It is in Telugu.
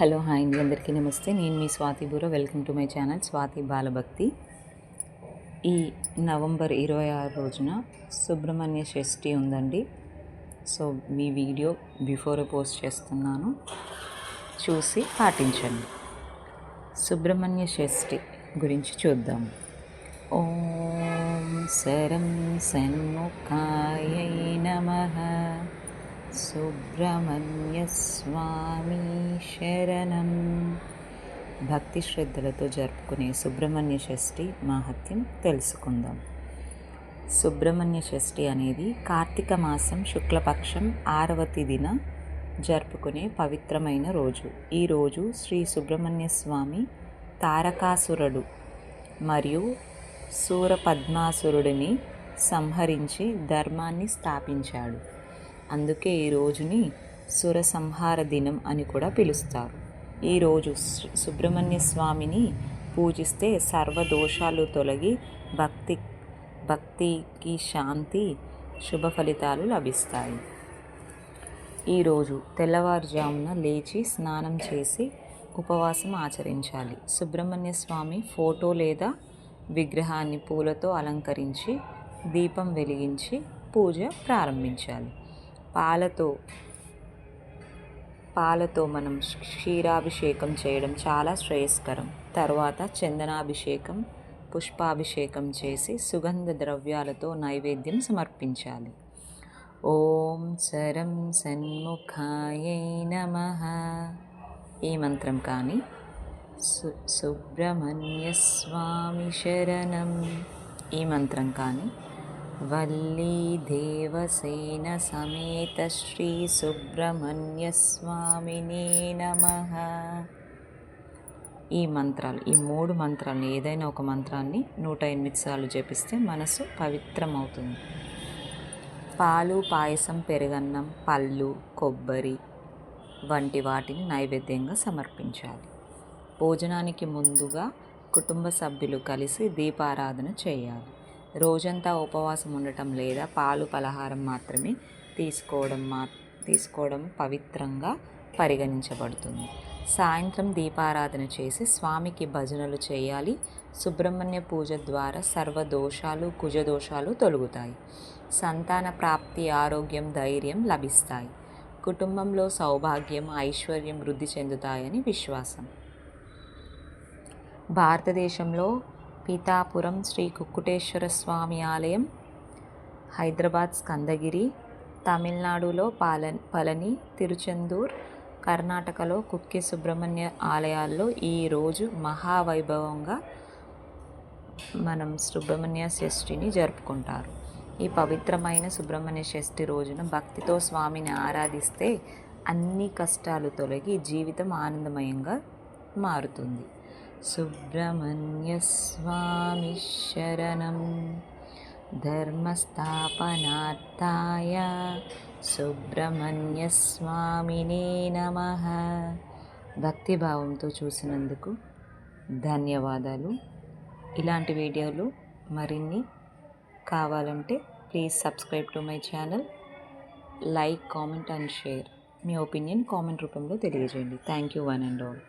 హలో హాయ్ అండి. అందరికీ నమస్తే. నేను మీ Swathi బూరో welcome to my channel Swathi Balabhakti. ఈ నవంబర్ ఇరవై ఆరు రోజున సుబ్రహ్మణ్య షష్ఠి ఉందండి. సో మీ వీడియో బిఫోర్ పోస్ట్ చేస్తున్నాను. చూసి పాటించండి. సుబ్రహ్మణ్య షష్ఠి గురించి చూద్దాం. ఓం శరం సన్ముఖాయ నమ. సుబ్రహ్మణ్య స్వామి శరణం భక్తి శ్రద్ధలతో జరుపుకునే సుబ్రహ్మణ్య షష్ఠి మాహత్యం తెలుసుకుందాం. సుబ్రహ్మణ్య షష్ఠి అనేది కార్తీక మాసం శుక్లపక్షం ఆరవ తిథిన జరుపుకునే పవిత్రమైన రోజు. ఈ రోజు శ్రీ సుబ్రహ్మణ్య స్వామి తారకాసురుడు మరియు సూరపద్మాసురుడిని సంహరించి ధర్మాన్ని స్థాపించాడు. అందుకే ఈ రోజుని సుర సంహార దినం అని కూడా పిలుస్తారు. ఈరోజు సుబ్రహ్మణ్య స్వామిని పూజిస్తే సర్వ దోషాలు తొలగి భక్తి భక్తికి శాంతి శుభ ఫలితాలు లభిస్తాయి. ఈరోజు తెల్లవారుజామున లేచి స్నానం చేసి ఉపవాసం ఆచరించాలి. సుబ్రహ్మణ్య స్వామి ఫోటో లేదా విగ్రహాన్ని పూలతో అలంకరించి దీపం వెలిగించి పూజ ప్రారంభించాలి. పాలతో పాలతో మనం క్షీరాభిషేకం చేయడం చాలా శ్రేయస్కరం. తర్వాత చందనాభిషేకం పుష్పాభిషేకం చేసి సుగంధ ద్రవ్యాలతో నైవేద్యం సమర్పించాలి. ఓం సరం సన్ముఖాయ నమ. ఈ మంత్రం కానీ సు సుబ్రహ్మణ్య స్వామి శరణం. ఈ మంత్రం కానీ వల్లీ దేవసేన సమేత శ్రీ సుబ్రహ్మణ్య స్వామినే నమ ఈ మంత్రాలు ఈ మూడు మంత్రాలు ఏదైనా ఒక మంత్రాన్ని నూట ఎనిమిది సార్లు జపిస్తే మనసు పవిత్రమవుతుంది. పాలు పాయసం పెరుగన్నం పళ్ళు కొబ్బరి వంటి వాటిని నైవేద్యంగా సమర్పించాలి. భోజనానికి ముందుగా కుటుంబ సభ్యులు కలిసి దీపారాధన చేయాలి. రోజంతా ఉపవాసం ఉండటం లేదా పాలు పలహారం మాత్రమే తీసుకోవడం మా తీసుకోవడం పవిత్రంగా పరిగణించబడుతుంది. సాయంత్రం దీపారాధన చేసి స్వామికి భజనలు చేయాలి. సుబ్రహ్మణ్య పూజ ద్వారా సర్వ దోషాలు కుజదోషాలు తొలుగుతాయి. సంతాన ప్రాప్తి ఆరోగ్యం ధైర్యం లభిస్తాయి. కుటుంబంలో సౌభాగ్యం ఐశ్వర్యం వృద్ధి చెందుతాయని విశ్వాసం. భారతదేశంలో పీతాపురం శ్రీ కుక్కుటేశ్వర స్వామి ఆలయం హైదరాబాద్ స్కందగిరి తమిళనాడులో పాల పళని తిరుచెందూర్ కర్ణాటకలో కుక్కి సుబ్రహ్మణ్య ఆలయాల్లో ఈరోజు మహావైభవంగా మనం సుబ్రహ్మణ్య షష్ఠిని జరుపుకుంటారు. ఈ పవిత్రమైన సుబ్రహ్మణ్య షష్ఠి రోజున భక్తితో స్వామిని ఆరాధిస్తే అన్ని కష్టాలు తొలగి జీవితం ఆనందమయంగా మారుతుంది. సుబ్రహ్మణ్య స్వామి శరణం ధర్మస్థాపనార్థాయ సుబ్రహ్మణ్య నమ భక్తిభావంతో చూసినందుకు ధన్యవాదాలు. ఇలాంటి వీడియోలు మరిన్ని కావాలంటే please subscribe to my channel like comment and share me opinion comment రూపంలో తెలియజేయండి. Thank you one and all